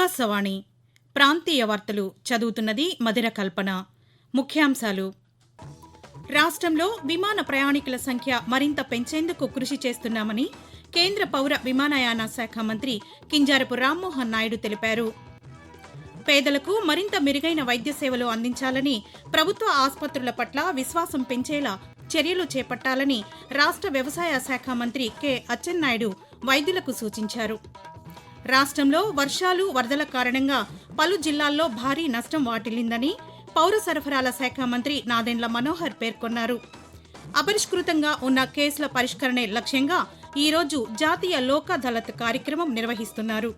ఆకాశవాణి ప్రాంతీయ వార్తలు చదువుతున్నది మధిర కల్పన. ముఖ్యాంశాలు. రాష్ట్రంలో విమాన ప్రయాణికుల సంఖ్య మరింత పెంచేందుకు కృషి చేస్తున్నామని కేంద్ర పౌర విమానయాన శాఖ మంత్రి కింజారపు రామ్మోహన్ నాయుడు తెలిపారు. పేదలకు మరింత మెరుగైన వైద్య సేవలు అందించాలని ప్రభుత్వ ఆసుపత్రుల పట్ల విశ్వాసం పెంచేలా చర్యలు చేపట్టాలని రాష్ట్ర వ్యవసాయ శాఖ మంత్రి కె. అచ్చెన్నాయుడు వైద్యులకు సూచించారు. రాష్ట్రంలో వర్షాలు వరదల కారణంగా పలు జిల్లాల్లో భారీ నష్టం వాటిల్లిందని పౌర సరఫరాల శాఖ మంత్రి నాదెండ్ల మనోహర్ పేర్కొన్నారు. అపరిష్కృతంగా ఉన్న కేసుల పరిష్కరణే లక్ష్యంగా ఈరోజు జాతీయ లోక్ అదాలత్ కార్యక్రమం నిర్వహిస్తున్నారు.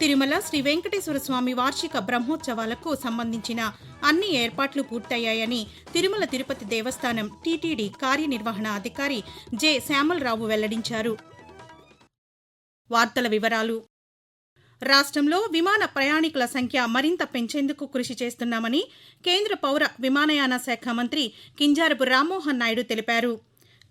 తిరుమల శ్రీ వెంకటేశ్వర స్వామి వార్షిక బ్రహ్మోత్సవాలకు సంబంధించిన అన్ని ఏర్పాట్లు పూర్తయ్యాయని తిరుమల తిరుపతి దేవస్థానం టీటీడీ కార్యనిర్వహణ అధికారి జె. శ్యామలరావు వెల్లడించారు. వార్తల వివరాలు రాష్ట్రంలో విమాన ప్రయాణికుల సంఖ్య మరింత పెంచేందుకు కృషి చేస్తున్నామని కేంద్ర పౌర విమానయాన శాఖ మంత్రి కింజారపు రామ్మోహన్ నాయుడు తెలిపారు.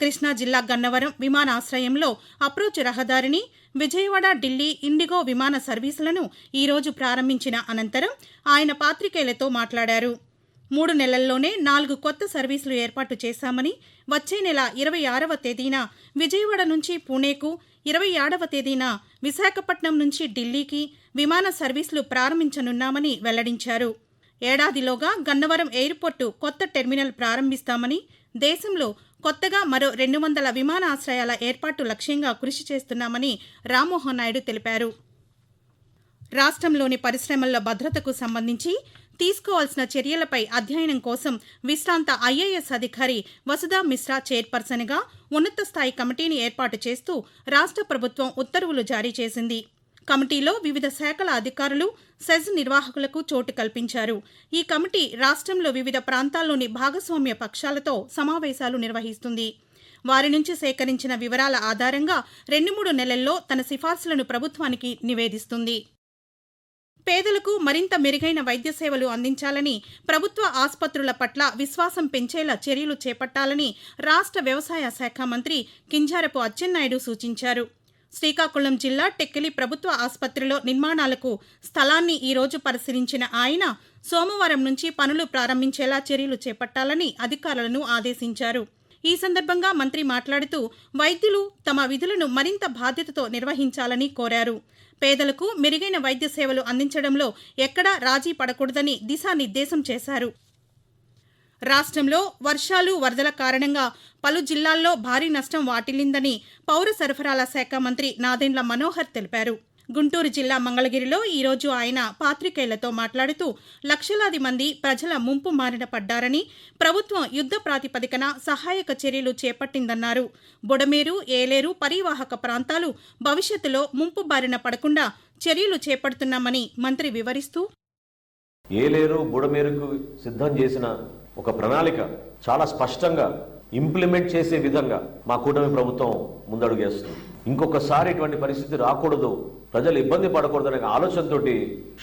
కృష్ణా జిల్లా గన్నవరం విమానాశ్రయంలో అప్రోచ్ రహదారిని విజయవాడ ఢిల్లీ ఇండిగో విమాన సర్వీసులను ఈరోజు ప్రారంభించిన అనంతరం ఆయన పాత్రికేయులతో మాట్లాడారు. మూడు నెలల్లోనే నాలుగు కొత్త సర్వీసులు ఏర్పాటు చేశామని వచ్చే నెల ఇరవై ఆరవ తేదీన విజయవాడ నుంచి పూణేకు ఇరవై ఏడవ తేదీన విశాఖపట్నం నుంచి ఢిల్లీకి విమాన సర్వీసులు ప్రారంభించనున్నామని వెల్లడించారు. ఏడాదిలోగా గన్నవరం ఎయిర్పోర్టు కొత్త టెర్మినల్ ప్రారంభిస్తామని దేశంలో కొత్తగా మరో రెండు వందల విమానాశ్రయాల ఏర్పాటు లక్ష్యంగా కృషి చేస్తున్నామని రామ్మోహన్ నాయుడు తెలిపారు. రాష్ట్రంలోని పరిశ్రమల్లో భద్రతకు సంబంధించి తీసుకోవాల్సిన చర్యలపై అధ్యయనం కోసం విశ్రాంత ఐఏఎస్ అధికారి వసుధా మిశ్రా చైర్పర్సన్గా ఉన్నత స్థాయి కమిటీని ఏర్పాటు చేస్తూ రాష్ట్ర ప్రభుత్వం ఉత్తర్వులు జారీ చేసింది. కమిటీలో వివిధ శాఖల అధికారులు సెజ్ నిర్వాహకులకు చోటు కల్పించారు. ఈ కమిటీ రాష్ట్రంలో వివిధ ప్రాంతాల్లోని భాగస్వామ్య పక్షాలతో సమావేశాలు నిర్వహిస్తుంది. వారి నుంచి సేకరించిన వివరాల ఆధారంగా రెండు మూడు నెలల్లో తన సిఫార్సులను ప్రభుత్వానికి నివేదిస్తుంది. పేదలకు మరింత మెరుగైన వైద్య సేవలు అందించాలని ప్రభుత్వ ఆసుపత్రుల పట్ల విశ్వాసం పెంచేలా చర్యలు చేపట్టాలని రాష్ట్ర వ్యవసాయ శాఖ మంత్రి కింజారపు అచ్చెన్నాయుడు సూచించారు. శ్రీకాకుళం జిల్లా టెక్కిలి ప్రభుత్వ ఆసుపత్రిలో నిర్మాణాలకు స్థలాన్ని ఈరోజు పరిశీలించిన ఆయన సోమవారం నుంచి పనులు ప్రారంభించేలా చర్యలు చేపట్టాలని అధికారులను ఆదేశించారు. ఈ సందర్భంగా మంత్రి మాట్లాడుతూ వైద్యులు తమ విధులను మరింత బాధ్యతతో నిర్వహించాలని కోరారు. పేదలకు మెరుగైన వైద్య సేవలు అందించడంలో ఎక్కడా రాజీ పడకూడదని దిశానిర్దేశం చేశారు. రాష్ట్రంలో వర్షాలు వరదల కారణంగా పలు జిల్లాల్లో భారీ నష్టం వాటిల్లిందని పౌర సరఫరాల శాఖ మంత్రి నాదెండ్ల మనోహర్ తెలిపారు. గుంటూరు జిల్లా మంగళగిరిలో ఈరోజు ఆయన పాత్రికేయులతో మాట్లాడుతూ లక్షలాది మంది ప్రజల ముంపు మారిన పడ్డారని ప్రభుత్వం యుద్ధ ప్రాతిపదికన సహాయక చర్యలు చేపట్టిందన్నారు. బుడమేరు ఏలేరు పరివాహక ప్రాంతాలు భవిష్యత్తులో ముంపు బారిన పడకుండా చర్యలు చేపడుతున్నామని మంత్రి వివరిస్తూ ఏలేరు బుడమేరుకు సిద్ధం చేసిన ఒక ప్రణాళిక చాలా స్పష్టంగా ఇంప్లిమెంట్ చేసే విధంగా మా కూటమి ప్రభుత్వం ముందడుగేస్తుంది ఇంకొకసారి ఇటువంటి పరిస్థితి రాకూడదు ప్రజలు ఇబ్బంది పడకూడదనే ఆలోచనతోటి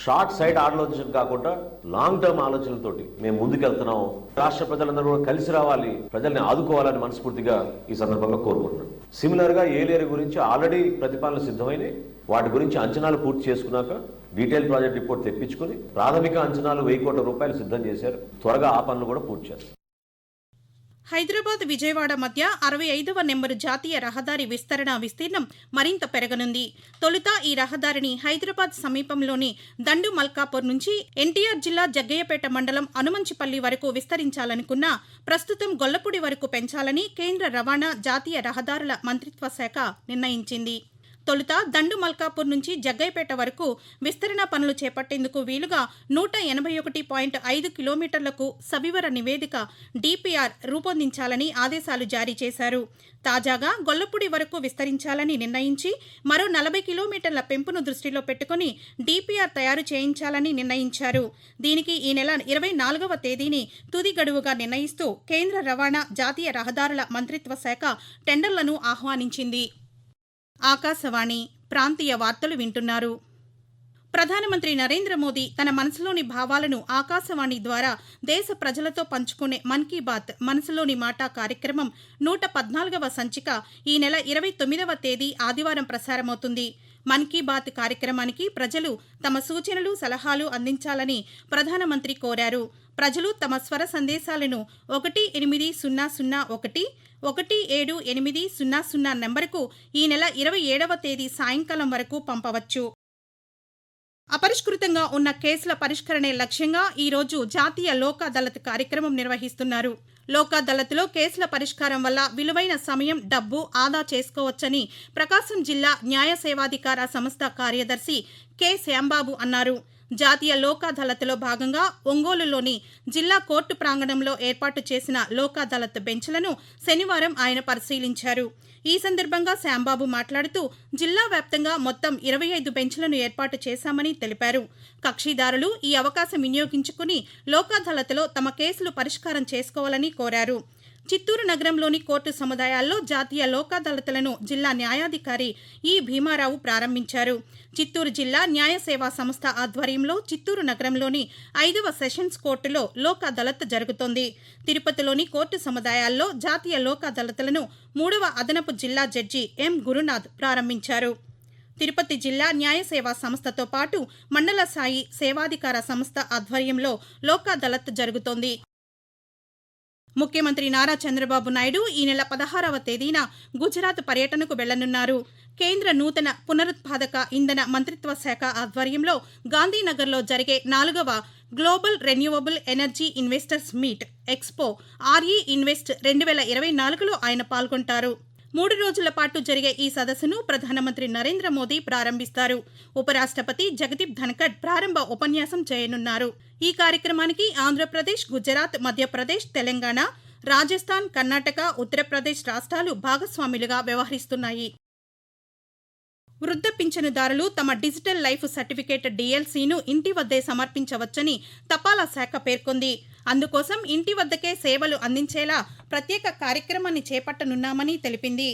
షార్ట్ సైడ్ ఆలోచన కాకుండా లాంగ్ టర్మ్ ఆలోచనలతోటి మేము ముందుకెళ్తున్నాం. రాష్ట్ర ప్రజలందరూ కూడా కలిసి రావాలి ప్రజల్ని ఆదుకోవాలని మనస్ఫూర్తిగా ఈ సందర్భంగా కోరుకుంటున్నాం. సిమిలర్గా ఏలేరు గురించి ఆల్రెడీ ప్రతిపాదనలు సిద్ధమైనవి వాటి గురించి అంచనాలు పూర్తి చేసుకున్నాక డీటెయిల్ ప్రాజెక్ట్ రిపోర్ట్ తెప్పించుకుని ప్రాథమిక అంచనాలు వెయ్యి కోట్ల రూపాయలు సిద్ధం చేశారు. త్వరగా ఆ పనులు కూడా పూర్తి చేస్తారు హైదరాబాద్ విజయవాడ మధ్య అరవై ఐదవ నెంబరు జాతీయ రహదారి విస్తరణ విస్తీర్ణం మరింత పెరగనుంది. తొలుత ఈ రహదారిని హైదరాబాద్ సమీపంలోని దండు మల్కాపూర్ నుంచి ఎన్టీఆర్ జిల్లా జగ్గయ్యపేట మండలం అనుమంచిపల్లి వరకు విస్తరించాలనుకున్న ప్రస్తుతం గొల్లపూడి వరకు పెంచాలని కేంద్ర రవాణా జాతీయ రహదారుల మంత్రిత్వ శాఖ నిర్ణయించింది. తొలుత దండు మల్కాపూర్ నుంచి జగ్గైపేట వరకు విస్తరణ పనులు చేపట్టేందుకు వీలుగా నూట ఎనభై ఒకటి పాయింట్ ఐదు కిలోమీటర్లకు సవివర నివేదిక డిపిఆర్ రూపొందించాలని ఆదేశాలు జారీ చేశారు. తాజాగా గొల్లపూడి వరకు విస్తరించాలని నిర్ణయించి మరో నలభై కిలోమీటర్ల పెంపును దృష్టిలో పెట్టుకుని డిపిఆర్ తయారు చేయించాలని నిర్ణయించారు. దీనికి ఈ నెల ఇరవై నాలుగవ తేదీని తుది గడువుగా నిర్ణయిస్తూ కేంద్ర రవాణా జాతీయ రహదారుల మంత్రిత్వ శాఖ టెండర్లను ఆహ్వానించింది. ఆకాశవాణి ప్రాంతీయ వార్తలు వింటున్నారు. ప్రధానమంత్రి నరేంద్ర మోదీ తన మనసులోని భావాలను ఆకాశవాణి ద్వారా దేశ ప్రజలతో పంచుకునే మన్ కీ బాత్ మనసులోని మాట కార్యక్రమం నూట పద్నాలుగవ సంచిక ఈ నెల ఇరవై తొమ్మిదవ తేదీ ఆదివారం ప్రసారమవుతుంది. మన్ కీ బాత్ కార్యక్రమానికి ప్రజలు తమ సూచనలు సలహాలు అందించాలని ప్రధానమంత్రి కోరారు. ప్రజలు తమ స్వర సందేశాలను ఒకటి ఎనిమిది సున్నా సున్నా ఒకటి ఒకటి ఏడు ఎనిమిది సున్నా సున్నా నెంబరుకు ఈ నెల ఇరవై ఏడవ తేదీ సాయంకాలం వరకు పంపవచ్చు. అపరిష్కృతంగా ఉన్న కేసుల పరిష్కరణే లక్ష్యంగా ఈరోజు జాతీయ లోక్ అదాలత్ కార్యక్రమం నిర్వహిస్తున్నారు. లోక్ అదాలత్లో కేసుల పరిష్కారం వల్ల విలువైన సమయం డబ్బు ఆదా చేసుకోవచ్చని ప్రకాశం జిల్లా న్యాయ సేవాధికార సంస్థ కార్యదర్శి కె. శ్యాంబాబు అన్నారు. జాతీయ లోక్ అదాలత్లో భాగంగా ఒంగోలులోని జిల్లా కోర్టు ప్రాంగణంలో ఏర్పాటు చేసిన లోక్ అదాలత్ బెంచ్లను శనివారం ఆయన పరిశీలించారు. ఈ సందర్భంగా శాంబాబు మాట్లాడుతూ జిల్లా వ్యాప్తంగా మొత్తం ఇరవై ఐదు బెంచ్లను ఏర్పాటు చేశామని తెలిపారు. కక్షిదారులు ఈ అవకాశం వినియోగించుకుని లోక్ అదాలత్లో తమ కేసులు పరిష్కారం చేసుకోవాలని కోరారు. చిత్తూరు నగరంలోని కోర్టు సముదాయాల్లో జాతీయ లోక్ అదాలత్లను జిల్లా న్యాయాధికారి ఈ భీమారావు ప్రారంభించారు. చిత్తూరు జిల్లా న్యాయ సేవా సంస్థ ఆధ్వర్యంలో చిత్తూరు నగరంలోని ఐదవ సెషన్స్ కోర్టులో లోక్ అదాలత్ జరుగుతోంది. తిరుపతిలోని కోర్టు సముదాయాల్లో జాతీయ లోక్ అదాలత్లను మూడవ అదనపు జిల్లా జడ్జి ఎం గురునాథ్ ప్రారంభించారు. తిరుపతి జిల్లా న్యాయ సేవా సంస్థతో పాటు మండల స్థాయి సేవాధికార సంస్థ ఆధ్వర్యంలో లోక్ అదాలత్ జరుగుతోంది. ముఖ్యమంత్రి నారా చంద్రబాబు నాయుడు ఈ నెల పదహారవ తేదీన గుజరాత్ పర్యటనకు వెళ్ళనున్నారు. కేంద్ర నూతన పునరుత్పాదక ఇంధన మంత్రిత్వ శాఖ ఆధ్వర్యంలో గాంధీనగర్లో జరిగే నాలుగవ global renewable energy investors meet expo RE invest రెండు వేల ఇరవై నాలుగులో ఆయన పాల్గొంటారు. మూడు రోజుల పాటు జరిగే ఈ సదస్సును ప్రధానమంత్రి నరేంద్ర మోదీ ప్రారంభిస్తారు. ఉపరాష్ట్రపతి జగదీప్ ధన్కడ్ ప్రారంభ ఉపన్యాసం చేయనున్నారు. ఈ కార్యక్రమానికి ఆంధ్రప్రదేశ్ గుజరాత్ మధ్యప్రదేశ్ తెలంగాణ రాజస్థాన్ కర్ణాటక ఉత్తరప్రదేశ్ రాష్ట్రాలు భాగస్వాములుగా వ్యవహరిస్తున్నాయి. వృద్ధ పింఛనుదారులు తమ డిజిటల్ లైఫ్ సర్టిఫికేట్ డిఎల్సీను ఇంటి వద్దే సమర్పించవచ్చని తపాలా శాఖ పేర్కొంది. అందుకోసం ఇంటి వద్దకే సేవలు అందించేలా ప్రత్యేక కార్యక్రమాన్ని చేపట్టనున్నామని తెలిపింది.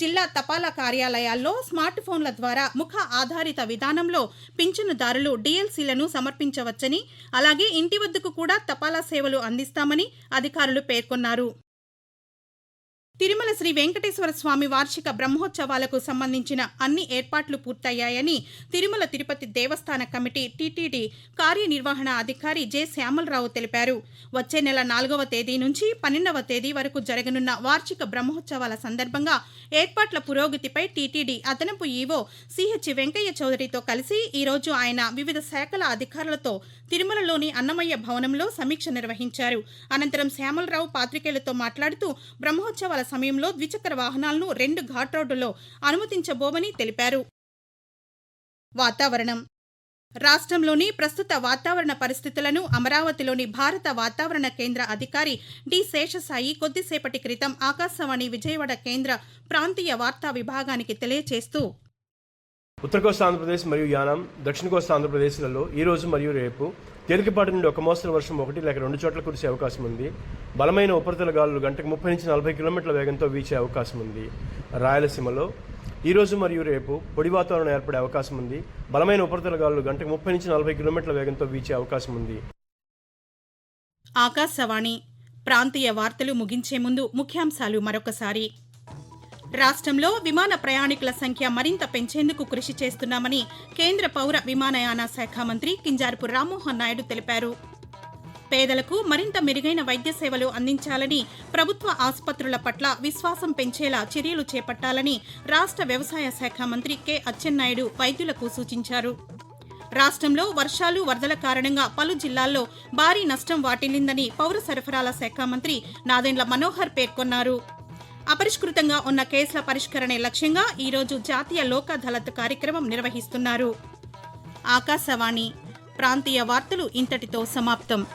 జిల్లా తపాలా కార్యాలయాల్లో స్మార్ట్ ఫోన్ల ద్వారా ముఖ ఆధారిత విధానంలో పింఛనుదారులు డిఎల్సీలను సమర్పించవచ్చని అలాగే ఇంటి వద్దకు కూడా తపాలా సేవలు అందిస్తామని అధికారులు పేర్కొన్నారు. తిరుమల శ్రీ వెంకటేశ్వర స్వామి వార్షిక బ్రహ్మోత్సవాలకు సంబంధించిన అన్ని ఏర్పాట్లు పూర్తయ్యాయని తిరుమల తిరుపతి దేవస్థాన కమిటీ టీటీడీ కార్యనిర్వహణ అధికారి జె శ్యామలరావు తెలిపారు. వచ్చే నెల నాలుగవ తేదీ నుంచి పన్నెండవ తేదీ వరకు జరగనున్న వార్షిక బ్రహ్మోత్సవాల సందర్భంగా ఏర్పాట్ల పురోగతిపై టీటీడీ అదనపు ఈవో సిహెచ్ వెంకయ్య చౌదరితో కలిసి ఈరోజు ఆయన వివిధ శాఖల అధికారులతో తిరుమలలోని అన్నమయ్య భవనంలో సమీక్ష నిర్వహించారు. అనంతరం శ్యామలరావు పాత్రికేయులతో మాట్లాడుతూ బ్రహ్మోత్సవాల సమయంలో ద్విచక్ర వాహనాలను రెండు ఘాట్ రోడ్డులో అనుమతించబోమని తెలిపారు. వాతావరణం. రాష్ట్రంలోని ప్రస్తుత వాతావరణ పరిస్థితులను అమరావతిలోని భారత వాతావరణ కేంద్ర అధికారి డి. శేషసాయి కొద్దిసేపటి క్రితం ఆకాశవాణి విజయవాడ కేంద్ర ప్రాంతీయ వార్తా విభాగానికి తెలియజేస్తూ ఉత్తర కోస్తా ఆంధ్రప్రదేశ్ మరియు యానాం దక్షిణ కోస్తా ఆంధ్రప్రదేశ్లలో ఈ రోజు మరియు రేపు తేలికపాటి నుండి ఒక మోస్తరు వర్షం ఒకటి లేక రెండు చోట్ల కురిసే అవకాశం ఉంది. బలమైన ఉపరితల గాలులు గంటకు ముప్పై నుంచి నలభై కిలోమీటర్ల వేగంతో వీచే అవకాశం ఉంది. రాయలసీమలో ఈ రోజు మరియు రేపు పొడి వాతావరణం ఏర్పడే అవకాశం ఉంది. బలమైన ఉపరితల గాలులు గంటకు ముప్పై నుంచి నలభై కిలోమీటర్ల వేగంతో వీచే అవకాశం ఉంది. ఆకాశవాణి ప్రాంతీయ వార్తలు ముగించే ముందు ముఖ్యాంశాలు మరొకసారి. రాష్ట్రంలో విమాన ప్రయాణికుల సంఖ్య మరింత పెంచేందుకు కృషి చేస్తున్నామని కేంద్ర పౌర విమానయాన శాఖ మంత్రి కింజారపు రామ్మోహన్ నాయుడు తెలిపారు. పేదలకు మరింత మెరుగైన వైద్య సేవలు అందించాలని ప్రభుత్వ ఆసుపత్రుల పట్ల విశ్వాసం పెంచేలా చర్యలు చేపట్టాలని రాష్ట్ర వ్యవసాయ శాఖ మంత్రి కె. అచ్చెన్నాయుడు వైద్యులకు సూచించారు. రాష్ట్రంలో వర్షాలు వరదల కారణంగా పలు జిల్లాల్లో భారీ నష్టం వాటిల్లిందని పౌర సరఫరాల శాఖ మంత్రి నాదెండ్ల మనోహర్ పేర్కొన్నారు. అపరిష్కృతంగా ఉన్న కేసుల పరిష్కరణే లక్ష్యంగా ఈరోజు జాతీయ లోక్ అదాలత్ కార్యక్రమం నిర్వహిస్తున్నారు. ఆకాశవాణి ప్రాంతీయ వార్తలు ఇంతటితో సమాప్తం.